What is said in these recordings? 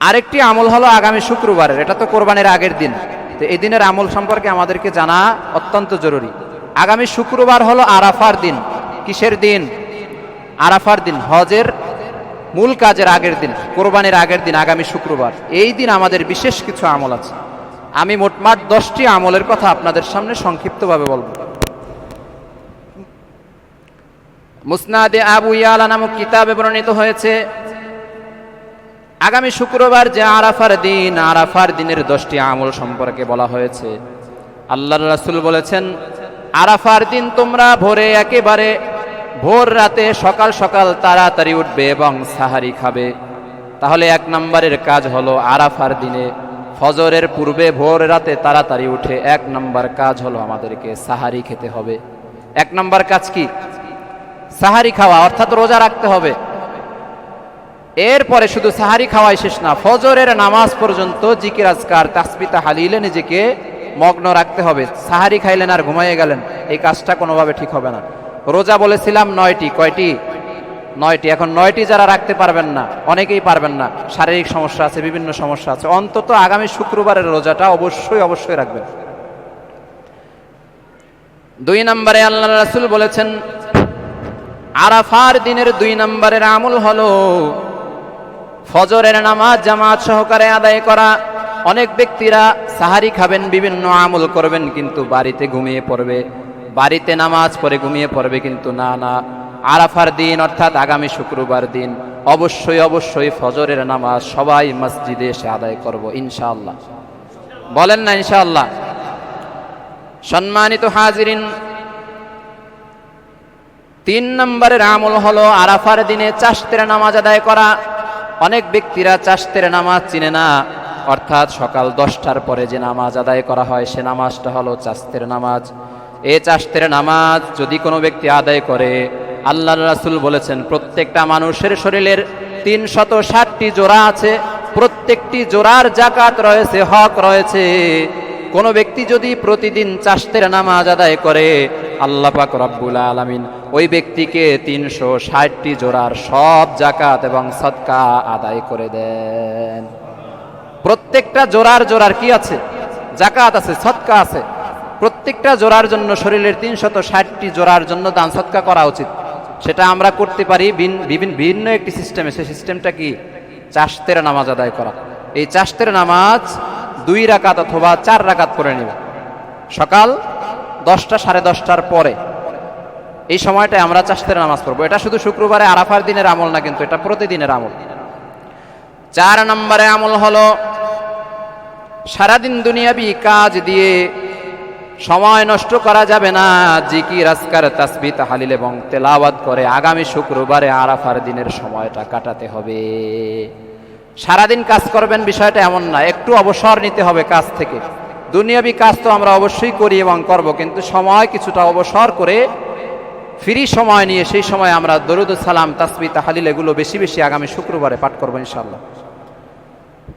আরেকটি আমল হলো আগামী শুক্রবারের, এটা তো কোরবানির আগের দিন। তো এই দিনের আমল সম্পর্কে আমাদেরকে জানা অত্যন্ত জরুরি। আগামী শুক্রবার হলো আরাফার দিন। কিসের দিন? আরাফার দিন, হজের মূল কাজের আগের দিন, কোরবানির আগের দিন, আগামী শুক্রবার। এই দিন আমাদের বিশেষ কিছু আমল আছে। আমি মোটমাট দশটি আমলের কথা আপনাদের সামনে সংক্ষিপ্তভাবে বলব। মুসনাদে আবু ইয়ালা নামক কিতাবে বর্ণিত হয়েছে আগামী শুক্রবার যে আরাফার দিন, আরাফার দিনের দশটি আমল সম্পর্কে বলা হয়েছে। আল্লাহ রাসুল বলেছেন, আরাফার দিন তোমরা ভোরে একেবারে ভোর রাতে সকাল সকাল তাড়াতাড়ি উঠবে এবং সাহারি খাবে। তাহলে এক নম্বরের কাজ হলো আরাফার দিনে ফজরের পূর্বে ভোর রাতে তাড়াতাড়ি উঠে এক নম্বর কাজ হলো আমাদেরকে সাহারি খেতে হবে। এক নম্বর কাজ কি? সাহারি খাওয়া, অর্থাৎ রোজা রাখতে হবে। এরপরে শুধু সাহারি খাওয়াই শেষ না, ফজরের নামাজ পর্যন্ত জিকির, আজকার তাসবিতা হালিলে নিজেকে মগ্ন রাখতে হবে। সাহারি খাইলেন আর ঘুমাইয়ে গেলেন, এই কাজটা কোনোভাবে ঠিক হবে না। রোজা বলেছিলাম নয়টি, কয়টি? নয়টি। এখন নয়টি যারা রাখতে পারবেন না, অনেকেই পারবেন না। শারীরিক সমস্যা আছে, বিভিন্ন সমস্যা আছে। অন্তত আগামী শুক্রবারের রোজাটা অবশ্যই অবশ্যই রাখবেন। দুই নম্বরে আল্লাহ রাসুল বলেছেন, আরাফার দিনের দুই নম্বরের আমল হলো ফজরের নামাজ জামাত সহকারে আদায় করা। অনেক ব্যক্তিরা সাহারি খাবেন, বিভিন্ন আমল করবেন, কিন্তু বাড়িতে ঘুমিয়ে পড়বে। বাড়িতে নামাজ পড়ে ঘুমিয়ে পড়বে, কিন্তু না না। আরাফার দিন, অর্থাৎ আগামী শুক্রবার দিন, অবশ্যই অবশ্যই ফজরের নামাজ সবাই মসজিদে এসে আদায় করব, ইনশাআল্লাহ। বলেন না, ইনশাআল্লাহ। সম্মানিত হাজিরিন, তিন নম্বরের আমল হলো আরাফার দিনে চাষতের নামাজ আদায় করা। অনেক ব্যক্তিরা চাষতের নামাজ চিনে না। অর্থাৎ সকাল দশটার পরে যে নামাজ আদায় করা হয়, সে নামাজটা হলো চাষতের নামাজ। এ চাষতের নামাজ যদি কোনো ব্যক্তি আদায় করে আল্লাহ রাসুল বলেছেন, প্রত্যেকটা মানুষের শরীরের তিন শত ষাটটি জোড়া আছে, প্রত্যেকটি জোড়ার জাকাত রয়েছে, হক রয়েছে। কোনো ব্যক্তি যদি প্রতিদিন চাষতের নামাজ আদায় করে আল্লাহ পাক রব্বুল আলামিন ওই ব্যক্তিকে তিনশো ষাটটি জোড়ার সব জাকাত এবং সৎকা আদায় করে দেন। প্রত্যেকটা জোড়ার জোড়ার কি আছে? জাকাত আছে সৎকা আছে। প্রত্যেকটা জোড়ার জন্য শরীরের তিনশত ষাটটি জোড়ার জন্য দান সৎকা করা উচিত। সেটা আমরা করতে পারি ভিন- বিভিন্ন, ভিন্ন একটি সিস্টেমে। সেই সিস্টেমটা কি? চাষতের নামাজ আদায় করা। এই চাষতের নামাজ দুই রাকাত অথবা চার রাকাত করে নেবে। সকাল দশটা, সাড়ে দশটার পরে। এই সময়টায় আমরা চাষতের নামাজ পড়ব। এটা শুধু শুক্রবারে আরাফার দিনের আমল না কিন্তু এটা প্রতিদিনের আমল। চার নম্বরে আমল হলো, সারাদিন দুনিয়াবি কাজ দিয়ে সময় নষ্ট করা যাবে না, জিকির, আজকার তাসবি তাহালিল এবং তেলাওয়াত করে আগামী শুক্রবারে আরাফার দিনের সময়টা কাটাতে হবে। সারাদিন কাজ করবেন বিষয়টা এমন না, একটু অবসর নিতে হবে কাজ থেকে। দুনিয়াবি কাজ তো আমরা অবশ্যই করি এবং করব, কিন্তু সময় কিছুটা অবসর করে ফ্রি সময় নিয়ে সেই সময় আমরা দরুদ সালাম, তাসবি, তাহালিল এগুলো বেশি বেশি আগামী শুক্রবারে পাঠ করব ইনশাল্লাহ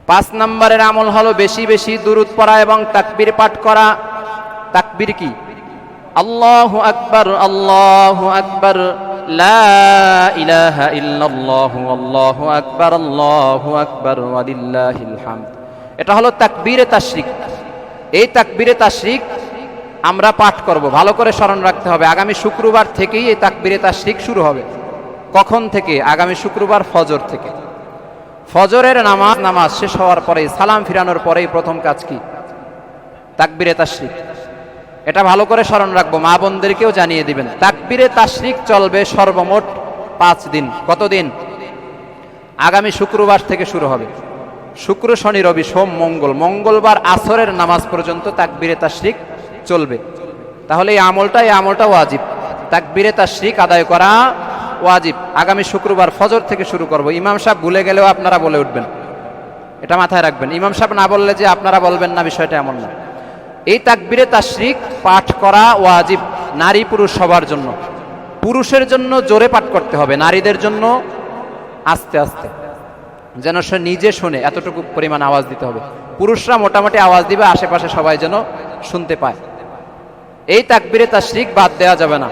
পাঁচ নম্বরের আমল হলো বেশি বেশি দুরুদ পড়া এবং তাকবির পাঠ করা। তাকবির কি? আল্লাহু আকবার, আল্লাহু আকবর এটা হলো তাকবীরে তাশরিক এই তাকবীরে তাশরিক আমরা পাঠ করব। ভালো করে স্মরণ রাখতে হবে। আগামী শুক্রবার থেকেই এই তাকবীরে তাশরিক শুরু হবে। কখন থেকে? আগামী শুক্রবার ফজর থেকে। ফজরের নামাজ নামাজ শেষ হওয়ার পরেই, সালাম ফিরানোর পরেই প্রথম কাজ কি? তাকবিরে তাশরিক। এটা ভালো করে স্মরণ রাখব। মা বোনদেরকেও জানিয়ে দিবেন। তাকবিরে তাশরিক চলবে সর্বমোট পাঁচ দিন। কতদিন? আগামী শুক্রবার থেকে শুরু হবে। শুক্র, শনি, রবি, সোম, মঙ্গল। মঙ্গলবার আসরের নামাজ পর্যন্ত তাকবিরে তাশরিক চলবে। তাহলে এই আমলটা এই আমলটা ওয়াজিব। তাকবিরে তাশরিক আদায় করা ওয়াজিব। আগামী শুক্রবার ফজর থেকে শুরু করব। ইমাম সাহেব ভুলে গেলেও আপনারা বলে উঠবেন। এটা মাথায় রাখবেন। ইমাম সাহেব না বললে যে আপনারা বলবেন না, বিষয়টা এমন না। এই তাকবিরে তাশরিক পাঠ করা ওয়াজিব নারী পুরুষ সবার জন্য। পুরুষের জন্য জোরে পাঠ করতে হবে, নারীদের জন্য আস্তে আস্তে। যেন সে নিজে শুনে এতটুকু পরিমাণ আওয়াজ দিতে হবে। পুরুষরা মোটামুটি আওয়াজ দিবে, আশেপাশে সবাই যেন শুনতে পায়। এই তাকবিরে তাশরিক বাদ দেওয়া যাবে না।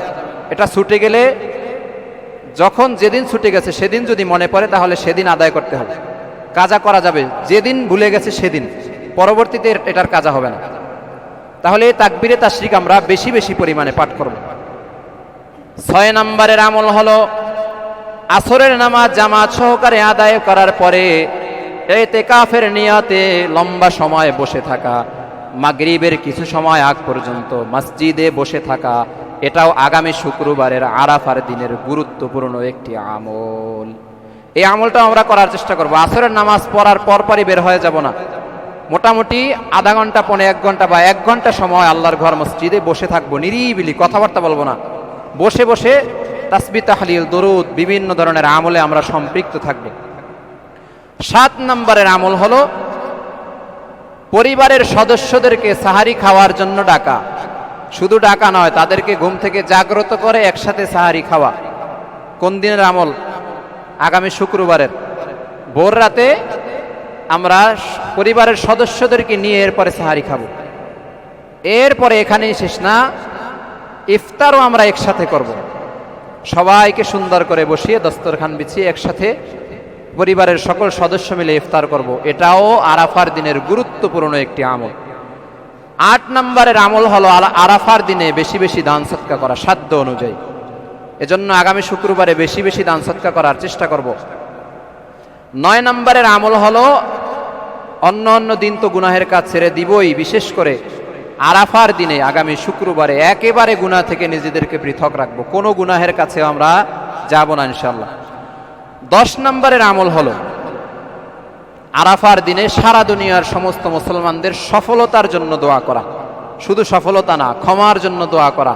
এটা ছুটে গেলে যখন যেদিন ছুটে গেছে, সেদিন যদি মনে পড়ে, তাহলে সেদিন আদায় করতে হবে। কাজা করা যাবে। যেদিন ভুলে গেছে, সেদিন। পরবর্তীতে এটার কাজা হবে না। তাহলে এই তাকবিরে তার তাশরিক আমরা বেশি বেশি পরিমাণে পাঠ করব। ছয় নম্বরের আমল হলো আসরের নামাজ জামাত সহকারে আদায় করার পরে এই তেকাফের নিয়াতে লম্বা সময় বসে থাকা, মাগরিবের কিছু সময় আগ পর্যন্ত মসজিদে বসে থাকা, এটাও আগামী শুক্রবারের আরাফার দিনের গুরুত্বপূর্ণ একটি আমল। এই আমলটা আমরা করার চেষ্টা করব। আসরের নামাজ পড়ার পরপরই বের হয়ে যাব না। মোটামুটি আধা ঘণ্টা, পনে এক ঘণ্টা বা এক ঘণ্টা সময় আল্লাহর ঘর মসজিদে বসে থাকব, নিরিবিলি কথাবার্তা বলব না। বসে বসে তাসবি তাহলিল, দরুদ, বিভিন্ন ধরনের আমলে আমরা সম্পৃক্ত থাকব। সাত নম্বরের আমল হলো, পরিবারের সদস্যদেরকে সাহারি খাওয়ার জন্য ডাকা। শুধু ডাকা নয়, তাদেরকে ঘুম থেকে জাগ্রত করে একসাথে সাহারি খাওয়া। কোন দিনের আমল? আগামী শুক্রবারের। ভোর রাতে আমরা পরিবারের সদস্যদেরকে নিয়ে এরপরে সাহারি খাব। এরপরে এখানেই শেষ না, ইফতারও আমরা একসাথে করব। সবাইকে সুন্দর করে বসিয়ে দস্তরখান বিছিয়ে একসাথে পরিবারের সকল সদস্য মিলে ইফতার করব। এটাও আরাফার দিনের গুরুত্বপূর্ণ একটি আমল। আট নম্বরের আমল হলো আরাফার দিনে বেশি বেশি দান সৎকা করা সাধ্য অনুযায়ী। এজন্য আগামী শুক্রবারে বেশি বেশি দান সৎকা করার চেষ্টা করব। নয় নম্বরের আমল হলো অন্য অন্য দিন তো গুনাহের কাজ ছেড়ে দিবই, বিশেষ করে আরাফার দিনে আগামী শুক্রবারে একেবারে গুনাহ থেকে নিজেদেরকে পৃথক রাখব। কোনো গুনাহের কাছে আমরা যাব না ইনশাল্লাহ দশ নম্বরের আমল হলো, আরাফার দিনে সারা দুনিয়ার সমস্ত মুসলমানদের সফলতার জন্য দোয়া করা। শুধু সফলতা না, ক্ষমার জন্য দোয়া করা,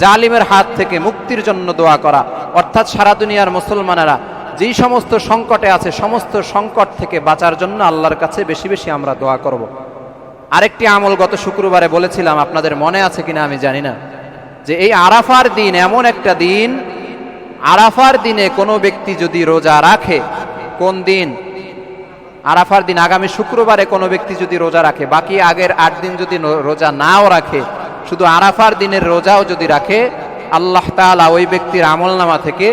জালিমের হাত থেকে মুক্তির জন্য দোয়া করা। অর্থাৎ সারা দুনিয়ার মুসলমানেরা যেই সমস্ত সংকটে আছে, সমস্ত সংকট থেকে বাঁচার জন্য আল্লাহর কাছে বেশি বেশি আমরা দোয়া করব। আরেকটি আমল গত শুক্রবারে বলেছিলাম, আপনাদের মনে আছে কিনা আমি জানি না, যে এই আরাফার দিন এমন একটা দিন, আরাফার দিনে কোনো ব্যক্তি যদি রোজা রাখে, কোন দিন? আরাফার দিন আগামী শুক্রবারে কোনো ব্যক্তি যদি রোজা রাখে, বাকি আগের আট দিন যদি রোজা নাও রাখে, শুধু আরাফার দিনের রোজাও যদি রাখে, আল্লাহ তাআলা ওই ব্যক্তির আমল নামা থেকে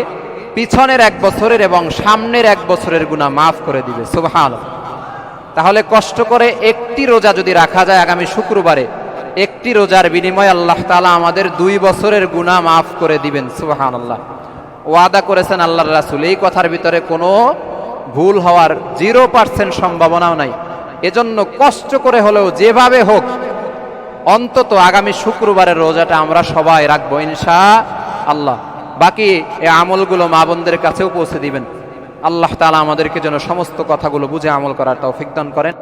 পিছনের এক বছরের এবং সামনের এক বছরের গুণা মাফ করে দিবে সুবহান তাহলে কষ্ট করে একটি রোজা যদি রাখা যায় আগামী শুক্রবারে, একটি রোজার বিনিময়ে আল্লাহ তাআলা আমাদের দুই বছরের গুণা মাফ করে দিবেন সুবহান আল্লাহ ওয়াদা করেছেন আল্লাহর রাসূল, এই কথার ভিতরে কোনো ভুল হওয়ার জিরো পার্সেন্ট সম্ভাবনাও নাই। এজন্য কষ্ট করে হলেও যেভাবে হোক, অন্তত আগামী শুক্রবারের রোজাটা আমরা সবাই রাখব ইনশা আল্লাহ বাকি এই আমলগুলো মা বোনদের কাছেও পৌঁছে দিবেন। আল্লাহ তালা আমাদেরকে যেন সমস্ত কথাগুলো বুঝে আমল করার তৌফিক দান করেন।